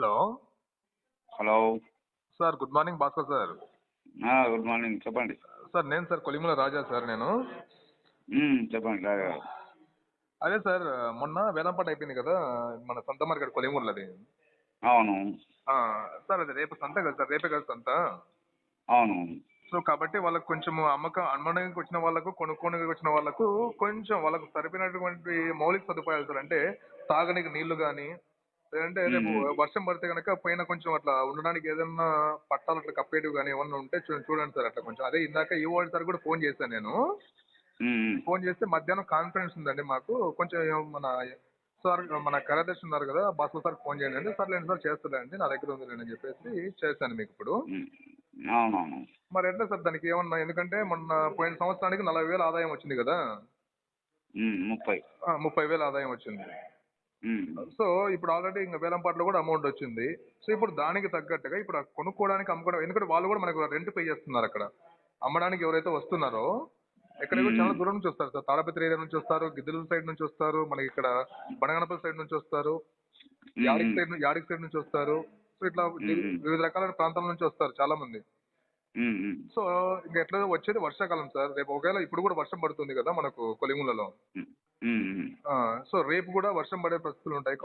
Hello. Hello. Sir good morning Bhaskar sir. Good morning. చెప్పండి. Sir నేను sir Kolimula Raja sir నేను. చెప్పండి రాజా. అదే సార్ మొన్న వేలంపాట అయిపోయింది కదా మన సంత మార్కెట్ కొలిమూరులది అవును. సార్ అది రేపు సంత కదా సార్ రేపే కదా సంత. అవును. సో కాబట్టి వాళ్ళకు కొంచెం అమ్మకం అమ్మడానికి వచ్చిన వాళ్ళకు కొనుక్కోడానికి వచ్చిన వాళ్ళకు కొంచెం వాళ్ళకు సరిపోయినటువంటి మౌలిక సదుపాయాలు సార్ అంటే తాగడానికి నీళ్ళు కానీ లేదంటే రేపు. వర్షం పడితే కనుక పైన కొంచెం అట్లా ఉండడానికి ఏదైనా పట్టాలు అట్లా కప్పేటివి కానీ ఏమన్నా ఉంటే చూడండి సార్ అట్లా కొంచెం. అదే ఇందాక ఈ సార్ కూడా ఫోన్ చేశాను నేను. ఫోన్ చేస్తే మధ్యాహ్నం కాన్ఫరెన్స్ ఉందండి మాకు. కొంచెం మన సార్ మన కార్యదర్శి ఉన్నారు కదా భాస్కర్ సార్ ఫోన్ చేయండి అంటే సార్ లేదు సార్ చేస్తలేండి నా దగ్గర ఉంది అని చెప్పేసి చేశాను మీకు ఇప్పుడు. అవునవును. మరి ఎట్లా సార్ దానికి ఏమన్నా? ఎందుకంటే మొన్న పోయిన సంవత్సరానికి నలభై వేలు ఆదాయం వచ్చింది కదా. ముప్పై. ముప్పై వేలు ఆదాయం వచ్చింది. సో ఇప్పుడు ఆల్రెడీ ఇంకా వేలంపాట్లో కూడా అమౌంట్ వచ్చింది. సో ఇప్పుడు దానికి తగ్గట్టుగా ఇప్పుడు కొనుక్కోవడానికి అమ్ముకోవడం ఎందుకంటే వాళ్ళు కూడా మనకు రెంట్ పే చేస్తున్నారు అక్కడ. అమ్మడానికి ఎవరైతే వస్తున్నారో మ్మ్. చాలా దూరం నుంచి వస్తారు సార్. తాడపత్రి ఏరియా నుంచి వస్తారు గిద్దలూరు సైడ్ నుంచి వస్తారు మనకి ఇక్కడ బనగనపల్లి సైడ్ నుంచి వస్తారు యాడిక్ సైడ్ యాడిక్ సైడ్ నుంచి వస్తారు. సో ఇట్లా. వివిధ రకాల ప్రాంతాల నుంచి వస్తారు చాలా మంది సో ఇంకా ఎట్లా వచ్చేది? వర్షాకాలం సార్. రేపు ఒకవేళ ఇప్పుడు కూడా వర్షం పడుతుంది కదా మనకు కొలిములలో. సో రేపు కూడా వర్షం పడే పరిస్థితులు ఉంటాయి.